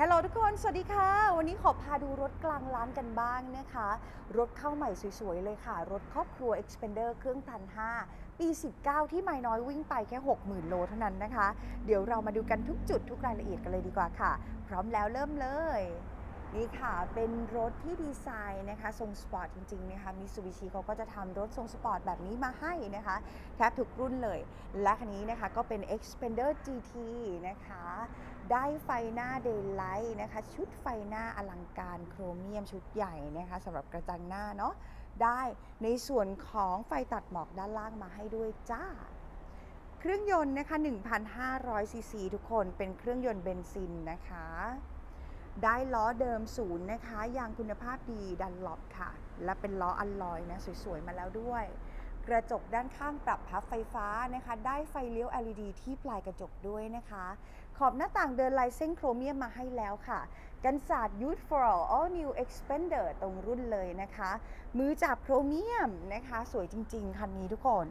ฮัลโหลทุกคน สวัสดีค่ะ วันนี้ขอพาดูรถกลางร้านกันบ้างนะคะ รถเข้าใหม่สวยๆ เลยค่ะ รถครอบครัว Expander เครื่องพันห้าปี 19 ที่ไม่น้อยวิ่งไปแค่ 60,000 โลเท่านั้นนะคะ เดี๋ยวเรามาดูกันทุกจุดทุกรายละเอียดกันเลยดีกว่าค่ะ พร้อมแล้วเริ่มเลย นี่ค่ะ เป็นรถที่ดีไซน์นะคะทรงสปอร์ตจริงๆนะคะมิ t ูบิชิเขาก็จะทำรถทรงสปอร์ตแบบนี้มาให้นะคะแทบทุกรุ่นเลย และคันนี้นะคะก็เป็น Expander GT นะคะ ได้ไฟหน้า Daylight นะคะ ชุดไฟหน้าอลังการโครเมียมชุดใหญ่นะคะสำหรับกระจังหน้าเนาะได้ในส่วนของไฟตัดหมอกด้านล่างมาให้ด้วยจ้าเครื่องยนต์นะคะ1,500ซีซีทุกคนเป็นเครื่องยนต์เบนซินนะคะ ได้ล้อเดิมศูนย์นะคะยางคุณภาพดีดันล็อบค่ะ และเป็นล้ออัลลอยนะสวยๆ มาแล้วด้วย กระจกด้านข้างปรับพับไฟฟ้านะคะ ได้ไฟเลี้ยว LED ที่ปลายกระจกด้วยนะคะ ขอบหน้าต่างเดินลายเส้นโครเมียมมาให้แล้วค่ะ กันศาสตร์ Youth for All All New Expander ตรงรุ่นเลยนะคะ มือจับโครเมียมนะคะ สวยจริงๆ คันนี้ทุกคน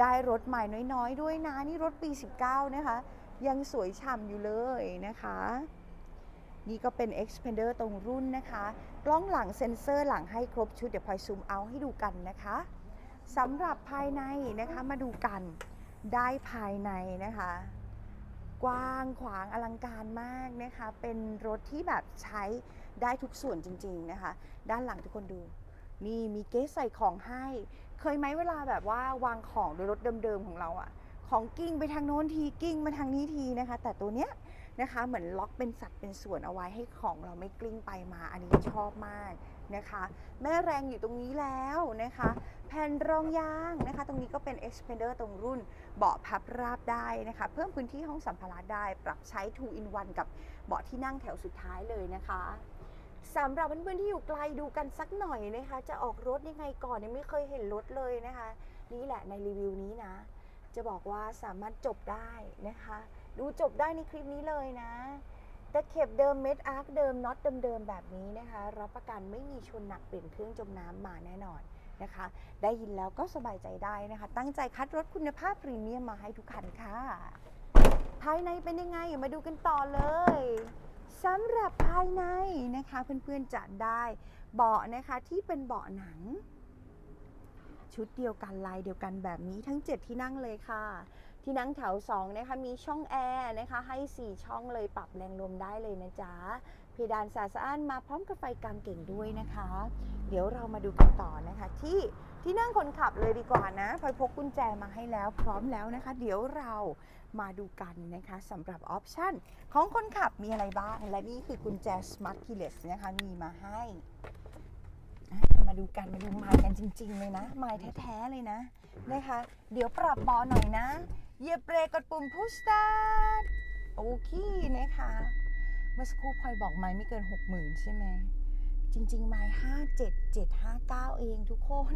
ได้รถใหม่น้อยๆ ด้วยนะ นี่รถปี 19 นะคะ ยังสวยฉ่ำอยู่เลยนะคะ นี่ก็เป็น Expander ตรงรุ่นนะคะ กล้องหลังเซ็นเซอร์หลังให้ครบชุด เดี๋ยวพลอยซูมเอาให้ดูกันนะคะสำหรับภายในนะคะมาดูกันได้ภายในนะคะ กว้างขวางอลังการมากนะคะ เป็นรถที่แบบใช้ได้ทุกส่วนจริง ๆนะคะ ด้านหลังทุกคนดูนี่มีเก๊ใส่ของให้ เคยไหมเวลาแบบว่าวางของโดยรถเดิมๆของเราอะของกิ้งไปทางโน้นทีกิ้งมาทางนี้ทีนะคะ แต่ตัวเนี้ย นะคะ เหมือนล็อกเป็นสัดเป็นส่วนเอาไว้ให้ของเราไม่กลิ้งไปมา อันนี้ชอบมากนะคะ แม่แรงอยู่ตรงนี้แล้วนะคะ แผ่นรองยางนะคะ ตรงนี้ก็เป็น Expander ตรงรุ่นเบาะพับราบได้นะคะ เพิ่มพื้นที่ห้องสัมภาระได้ ปรับใช้ 2 in 1 กับเบาะที่นั่งแถวสุดท้ายเลยนะคะสำหรับเพื่อนๆที่อยู่ไกลดูกันสักหน่อยนะคะ จะออกรถยังไงก่อนยังไม่เคยเห็นรถเลยนะคะ นี่แหละในรีวิวนี้นะ จะบอกว่าสามารถจบได้นะคะ ดูจบได้ในคลิปนี้เลยนะตะเข็บเดิมเม็ดอาร์คเดิมน็อตเดิมๆแบบนี้นะคะ รับประกันไม่มีชนหนักเปลี่ยนเครื่องจมน้ำมาแน่นอนนะคะ ได้ยินแล้วก็สบายใจได้นะคะ ตั้งใจคัดรถคุณภาพพรีเมียมมาให้ทุกคันค่ะ ภายในเป็นยังไงมาดูกันต่อเลยสำหรับภายในนะคะเพื่อนๆจะได้เบาะนะคะที่เป็นเบาะหนัง ชุดเดียวกันลายเดียวกันแบบนี้ทั้ง 7 ที่นั่งเลยค่ะ ที่นั่งแถว2นะคะมีช่องแอร์นะคะให้ 4 ช่องเลยปรับแรงลมได้เลยนะจ๊ะเพดานสาสะอานมาพร้อมกับไฟกลางเก่งด้วยนะคะ เดี๋ยวเรามาดูกันต่อนะคะ ที่ที่นั่งคนขับเลยดีกว่านะพลอยพกกุญแจมาให้แล้วพร้อมแล้วนะคะ เดี๋ยวเรามาดูกันนะคะสำหรับออปชันของคนขับมีอะไรบ้าง และนี่คือกุญแจ Smart Keyless นะคะมีมาให้มาดูกันมาดูไม้กันจริง ๆ เลยนะไม้แท้ๆเลยนะนะคะ เดี๋ยวปรับเบาะหน่อยนะ เหยียบเบรกกดปุ่ม push start โอเคนะคะ เมื่อสักครู่พลอยบอกไม้ไม่เกิน 60,000 ใช่ไหม จริง ๆ ไม้57759เองทุกคน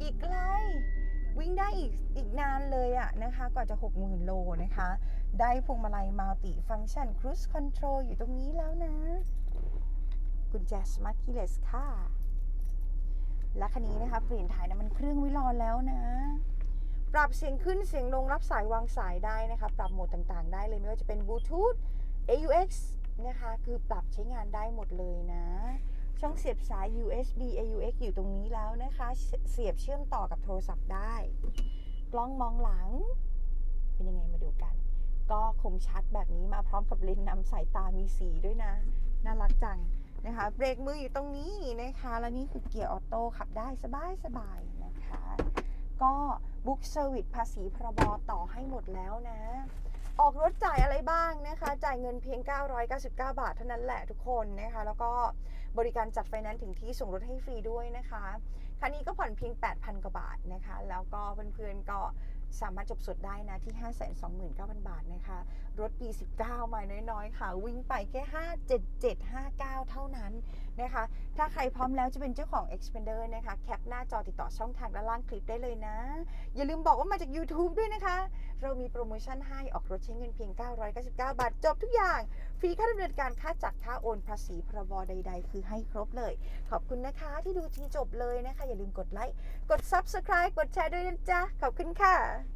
อีกไกล วิ่งได้อีกอีกนานเลยอะนะคะ กว่าจะ 60,000 โลนะคะ ได้พวงมาลัยมัลติฟัง c t ชัน Cruise Control อยู่ตรงนี้แล้วนะ กุญแจ Smart Keyless ค่ะและคันนี้นะคะ เปลี่ยนถ่ายน้ำมันเครื่องไวิรอนแล้วนะ ปรับเสียงขึ้นเสียงลงรับสายวางสายได้นะคะ ปรับโหมดต่างๆ ได้เลยไม่ว่าจะเป็น Bluetooth AUX นะคะ คือปรับใช้งานได้หมดเลยนะ ช่องเสียบสาย USB AUX อยู่ตรงนี้แล้วนะคะ เสียบเชื่อมต่อกับโทรศัพท์ได้ กล้องมองหลัง เป็นยังไงมาดูกัน ก็คมชัดแบบนี้มาพร้อมกับเลนส์นำสายตามีสีด้วยนะ น่ารักจังนะคะ เบรกมืออยู่ตรงนี้นะคะ และนี่คือเกียร์ออโต้ขับได้สบายๆนะคะ ก็ บุ๊กเซอร์วิสภาษีพรบต่อให้หมดแล้วนะ ออกรถจ่ายอะไรบ้างนะคะ จ่ายเงินเพียง 999 บาทเท่านั้นแหละทุกคนนะคะ แล้วก็บริการจัดไฟแนนซ์ถึงที่ส่งรถให้ฟรีด้วยนะคะ คันนี้ก็ผ่อนเพียง 8,000 กว่าบาทนะคะ แล้วก็เพื่อนๆก็สามารถจบสดได้นะที่ 529,000 บาทนะคะ รถปี 19 มาน้อยๆ ค่ะ วิ่งไปแค่ 57759 เท่านั้น นะคะ ถ้าใครพร้อมแล้วจะเป็นเจ้าของ Expander นะคะ แคปหน้าจอติดต่อช่องทางด้านล่างคลิปได้เลยนะ อย่าลืมบอกว่ามาจาก YouTube ด้วยนะคะ เรามีโปรโมชั่นให้ออกรถใช้เงินเพียง 999 บาท จบทุกอย่าง ฟรีค่าดำเนินการค่าจัดค่าโอนภาษีพรบใด ๆ คือให้ครบเลย ขอบคุณนะคะที่ดูจนจบเลยนะคะ อย่าลืมกดไลค์กด Subscribe กดแชร์ด้วยนะจ๊ะขอบคุณค่ะ